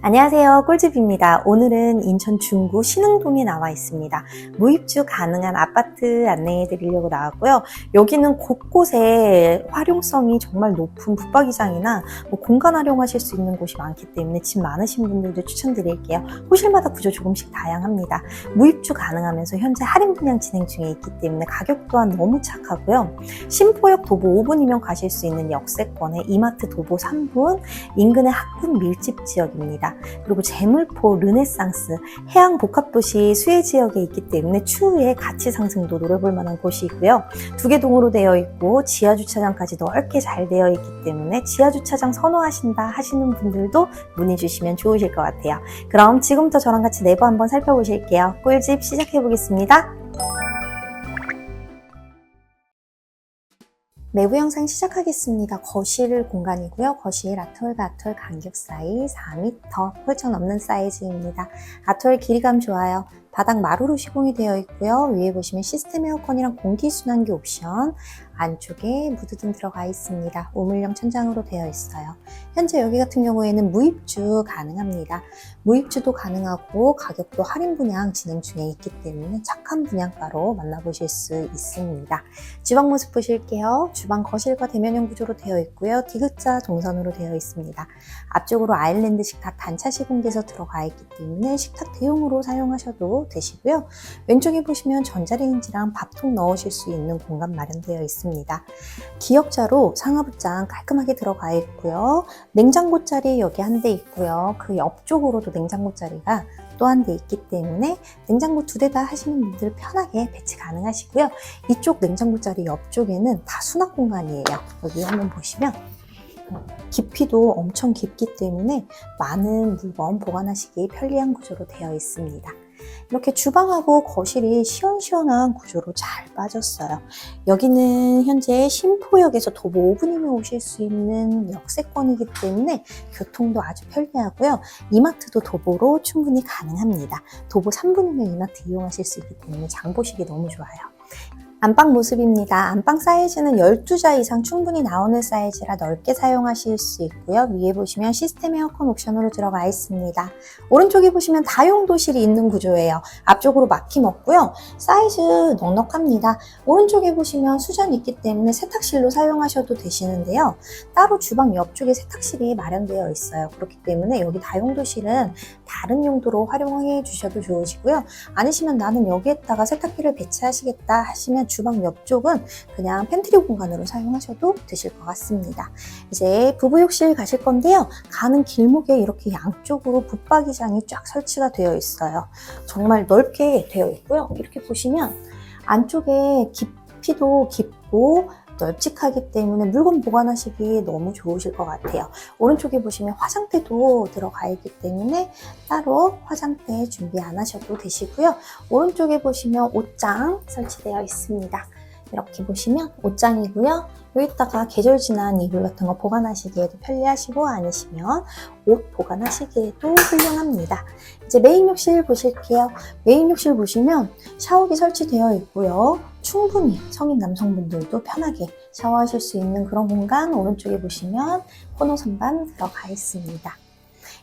안녕하세요. 꿀집입니다. 오늘은 인천 중구 신흥동에 나와 있습니다. 무입주 가능한 아파트 안내해 드리려고 나왔고요. 여기는 곳곳에 활용성이 정말 높은 붙박이장이나 뭐 공간 활용하실 수 있는 곳이 많기 때문에 집 많으신 분들도 추천드릴게요. 호실마다 구조 조금씩 다양합니다. 무입주 가능하면서 현재 할인 분양 진행 중에 있기 때문에 가격 또한 너무 착하고요. 신포역 도보 5분이면 가실 수 있는 역세권에 이마트 도보 3분, 인근의 학군 밀집 지역입니다. 그리고 제물포 르네상스 해양 복합도시 수해 지역에 있기 때문에 추후에 가치 상승도 노려볼 만한 곳이고요. 두 개 동으로 되어 있고 지하 주차장까지 넓게 잘 되어 있기 때문에 지하 주차장 선호하신다 하시는 분들도 문의 주시면 좋으실 것 같아요. 그럼 지금부터 저랑 같이 내부 한번 살펴보실게요. 꿀집 시작해 보겠습니다. 내부 영상 시작하겠습니다. 거실 공간이고요. 거실 아톨과 아톨 간격 사이 4m 훌쩍 넘는 사이즈입니다. 아톨 길이감 좋아요. 바닥 마루로 시공이 되어 있고요. 위에 보시면 시스템 에어컨이랑 공기순환기 옵션, 안쪽에 무드등 들어가 있습니다. 우물형 천장으로 되어 있어요. 현재 여기 같은 경우에는 무입주 가능합니다. 무입주도 가능하고 가격도 할인 분양 진행 중에 있기 때문에 착한 분양가로 만나보실 수 있습니다. 주방 모습 보실게요. 주방 거실과 대면형 구조로 되어 있고요. 디귿자 동선으로 되어 있습니다. 앞쪽으로 아일랜드 식탁 단차 시공돼서 들어가 있기 때문에 식탁 대용으로 사용하셔도 되시고요. 왼쪽에 보시면 전자레인지랑 밥통 넣으실 수 있는 공간 마련되어 있습니다. 기역자로 상하부장 깔끔하게 들어가 있고요. 냉장고 자리 여기 한 대 있고요. 그 옆쪽으로도 냉장고 자리가 또 한 대 있기 때문에 냉장고 두 대 다 하시는 분들 편하게 배치 가능하시고요. 이쪽 냉장고 자리 옆쪽에는 다 수납 공간이에요. 여기 한번 보시면 깊이도 엄청 깊기 때문에 많은 물건 보관하시기 편리한 구조로 되어 있습니다. 이렇게 주방하고 거실이 시원시원한 구조로 잘 빠졌어요. 여기는 현재 신포역에서 도보 5분이면 오실 수 있는 역세권이기 때문에 교통도 아주 편리하고요. 이마트도 도보로 충분히 가능합니다. 도보 3분이면 이마트 이용하실 수 있기 때문에 장 보시기 너무 좋아요. 안방 모습입니다. 안방 사이즈는 12자 이상 충분히 나오는 사이즈라 넓게 사용하실 수 있고요. 위에 보시면 시스템 에어컨 옵션으로 들어가 있습니다. 오른쪽에 보시면 다용도실이 있는 구조예요. 앞쪽으로 막힘 없고요. 사이즈 넉넉합니다. 오른쪽에 보시면 수전이 있기 때문에 세탁실로 사용하셔도 되시는데요. 따로 주방 옆쪽에 세탁실이 마련되어 있어요. 그렇기 때문에 여기 다용도실은 다른 용도로 활용해 주셔도 좋으시고요. 아니시면 나는 여기에다가 세탁기를 배치하시겠다 하시면 주방 옆쪽은 그냥 팬트리 공간으로 사용하셔도 되실 것 같습니다. 이제 부부욕실 가실 건데요. 가는 길목에 이렇게 양쪽으로 붙박이장이 쫙 설치가 되어 있어요. 정말 넓게 되어 있고요. 이렇게 보시면 안쪽에 깊이도 깊고 널찍하기 때문에 물건 보관하시기 너무 좋으실 것 같아요. 오른쪽에 보시면 화장대도 들어가 있기 때문에 따로 화장대 준비 안 하셔도 되시고요. 오른쪽에 보시면 옷장 설치되어 있습니다. 이렇게 보시면 옷장이고요. 여기다가 계절 지난 이불 같은 거 보관하시기에도 편리하시고 아니시면 옷 보관하시기에도 훌륭합니다. 이제 메인 욕실 보실게요. 메인 욕실 보시면 샤워기 설치되어 있고요. 충분히 성인 남성분들도 편하게 샤워하실 수 있는 그런 공간 오른쪽에 보시면 코너 선반 들어가 있습니다.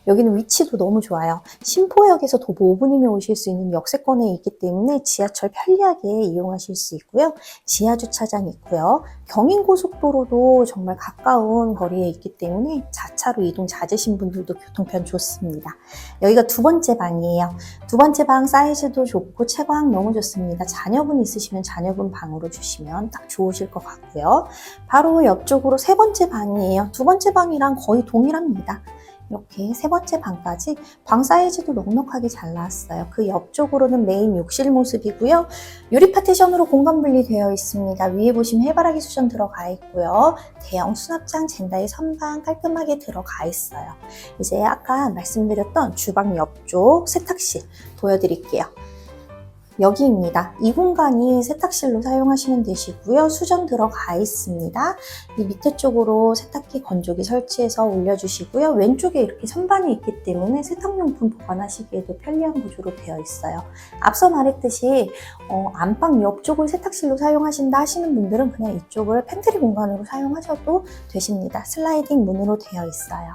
여기는 위치도 너무 좋아요. 신포역에서 도보 5분이면 오실 수 있는 역세권에 있기 때문에 지하철 편리하게 이용하실 수 있고요. 지하 주차장 있고요. 경인고속도로도 정말 가까운 거리에 있기 때문에 자차로 이동 잦으신 분들도 교통편 좋습니다. 여기가 두 번째 방이에요. 두 번째 방 사이즈도 좋고 채광 너무 좋습니다. 자녀분 있으시면 자녀분 방으로 주시면 딱 좋으실 것 같고요. 바로 옆쪽으로 세 번째 방이에요. 두 번째 방이랑 거의 동일합니다. 이렇게 세 번째 방까지 방 사이즈도 넉넉하게 잘 나왔어요. 그 옆쪽으로는 메인 욕실 모습이고요. 유리 파티션으로 공간 분리되어 있습니다. 위에 보시면 해바라기 수전 들어가 있고요. 대형 수납장 젠다의 선반 깔끔하게 들어가 있어요. 이제 아까 말씀드렸던 주방 옆쪽 세탁실 보여드릴게요. 여기입니다. 이 공간이 세탁실로 사용하시면 되시고요. 수전 들어가 있습니다. 이 밑에 쪽으로 세탁기 건조기 설치해서 올려주시고요. 왼쪽에 이렇게 선반이 있기 때문에 세탁용품 보관하시기에도 편리한 구조로 되어 있어요. 앞서 말했듯이 어, 안방 옆쪽을 세탁실로 사용하신다 하시는 분들은 그냥 이쪽을 팬트리 공간으로 사용하셔도 되십니다. 슬라이딩 문으로 되어 있어요.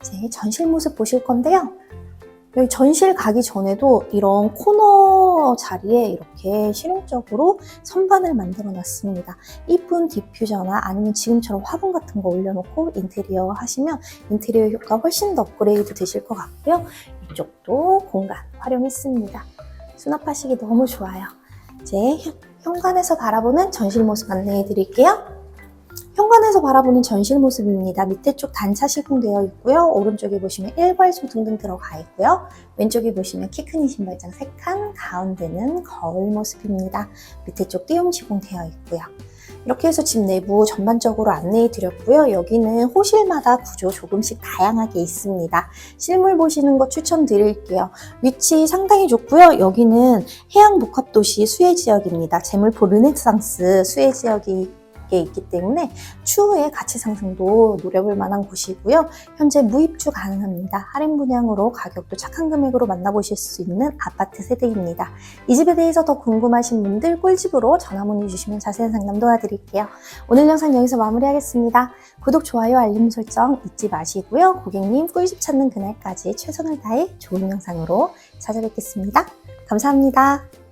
이제 전실 모습 보실 건데요. 여기 전실 가기 전에도 이런 코너 자리에 이렇게 실용적으로 선반을 만들어 놨습니다. 이쁜 디퓨저나 아니면 지금처럼 화분 같은 거 올려놓고 인테리어 하시면 인테리어 효과 훨씬 더 업그레이드 되실 것 같고요. 이쪽도 공간 활용했습니다. 수납하시기 너무 좋아요. 이제 현- 현관에서 바라보는 전실 모습 안내해 드릴게요. 현관에서 바라보는 전실 모습입니다. 밑에 쪽 단차 시공되어 있고요. 오른쪽에 보시면 일괄소 등등 들어가 있고요. 왼쪽에 보시면 키큰 신발장 3칸, 가운데는 거울 모습입니다. 밑에 쪽 띄움 시공되어 있고요. 이렇게 해서 집 내부 전반적으로 안내해 드렸고요. 여기는 호실마다 구조 조금씩 다양하게 있습니다. 실물 보시는 거 추천드릴게요. 위치 상당히 좋고요. 여기는 해양 복합도시 수해 지역입니다. 재물포 르네상스 수해 지역이 있기 때문에 추후에 가치 상승도 노려볼 만한 곳이고요. 현재 무입주 가능합니다. 할인 분양으로 가격도 착한 금액으로 만나보실 수 있는 아파트 세대입니다. 이 집에 대해서 더 궁금하신 분들 꿀집으로 전화 문의 주시면 자세한 상담 도와드릴게요. 오늘 영상 여기서 마무리하겠습니다. 구독, 좋아요, 알림 설정 잊지 마시고요. 고객님 꿀집 찾는 그날까지 최선을 다해 좋은 영상으로 찾아뵙겠습니다. 감사합니다.